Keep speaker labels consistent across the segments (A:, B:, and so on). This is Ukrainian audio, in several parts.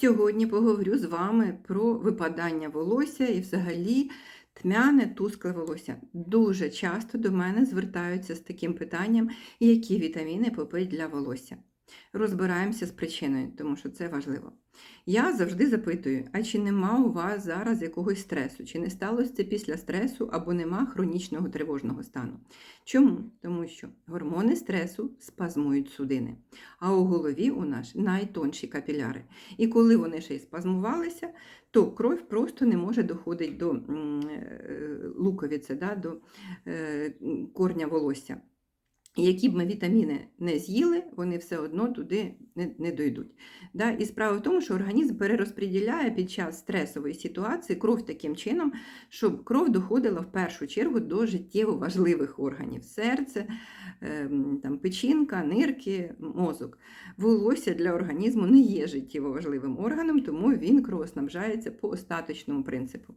A: Сьогодні поговорю з вами про випадання волосся і взагалі тьмяне тускле волосся. Дуже часто до мене звертаються з таким питанням, які вітаміни попить для волосся. Розбираємося з причиною, тому що це важливо. Я завжди запитую, а чи нема у вас зараз якогось стресу, чи не сталося це після стресу або нема хронічного тривожного стану? Чому? Тому що гормони стресу спазмують судини, а у голові у нас найтонші капіляри. І коли вони ще й спазмувалися, то кров просто не може доходити до е, луковиці, да, до е, корня волосся. Які б ми вітаміни не з'їли, вони все одно туди не, не дойдуть. Да? І справа в тому, що організм перерозподіляє під час стресової ситуації кров таким чином, щоб кров доходила в першу чергу до життєво важливих органів серце, ем, там, печінка, нирки, мозок. Волосся для організму не є життєво важливим органом, тому він кровоснабжається по остаточному принципу.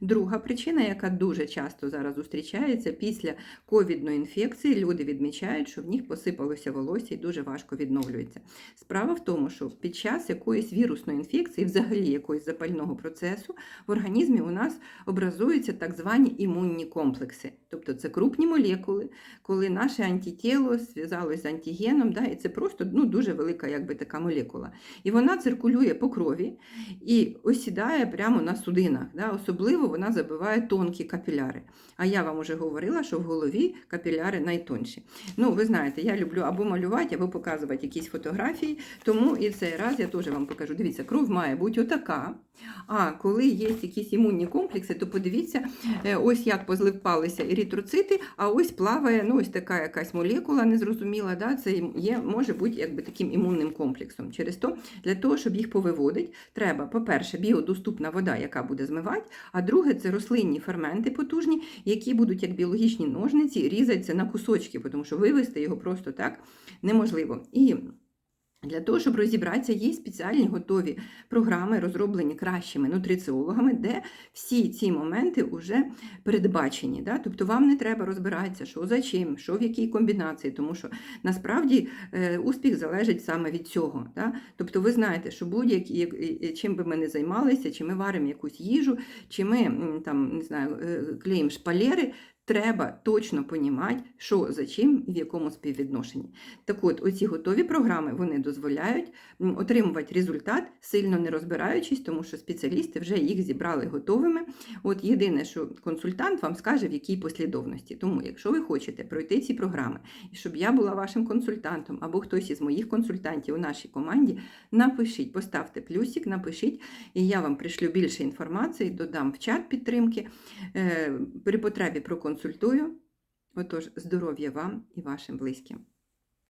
A: Друга причина, яка дуже часто зараз зустрічається після ковідної інфекції, люди відмічають, що в них посипалося волосся і дуже важко відновлюється. Справа в тому, що під час якоїсь вірусної інфекції, взагалі якогось запального процесу, в організмі у нас образуються так звані імунні комплекси. Тобто це крупні молекули, коли наше антитіло зв'язалось з антигеном, да, і це просто ну, дуже велика якби, така молекула. І вона циркулює по крові і осідає прямо на судинах. Да, Особливо вона забиває тонкі капіляри. А я вам уже говорила, що в голові капіляри найтонші. Ну, ви знаєте, я люблю або малювати, або показувати якісь фотографії, тому і в цей раз я теж вам покажу. Дивіться, кров має бути отака. А коли є якісь імунні комплекси, то подивіться, е, ось як позливпалися еритроцити, а ось плаває ну, ось така якась молекула незрозуміла. Да? Це є, може бути якби таким імунним комплексом. Через то, для того, щоб їх повиводити, треба, по-перше, біодоступна вода, яка буде змивати, а друге це рослинні ферменти потужні, які будуть як біологічні ножниці різатися на кусочки, тому що вивести його просто так неможливо. І для того, щоб розібратися, є спеціальні готові програми, розроблені кращими нутриціологами, де всі ці моменти вже передбачені. Да? Тобто вам не треба розбиратися, що за чим, що в якій комбінації, тому що насправді е, успіх залежить саме від цього. Да? Тобто ви знаєте, що будь-які чим би ми не займалися, чи ми варимо якусь їжу, чи ми там не знаю, е, клеїмо шпалери. Треба точно понімати, що за чим і в якому співвідношенні. Так от, оці готові програми вони дозволяють отримувати результат, сильно не розбираючись, тому що спеціалісти вже їх зібрали готовими. От єдине, що консультант вам скаже, в якій послідовності. Тому, якщо ви хочете пройти ці програми, і щоб я була вашим консультантом або хтось із моїх консультантів у нашій команді, напишіть, поставте плюсик, напишіть, і я вам пришлю більше інформації, додам в чат підтримки. Е, При потребі проконсультую. Отож, здоров'я вам і вашим близьким.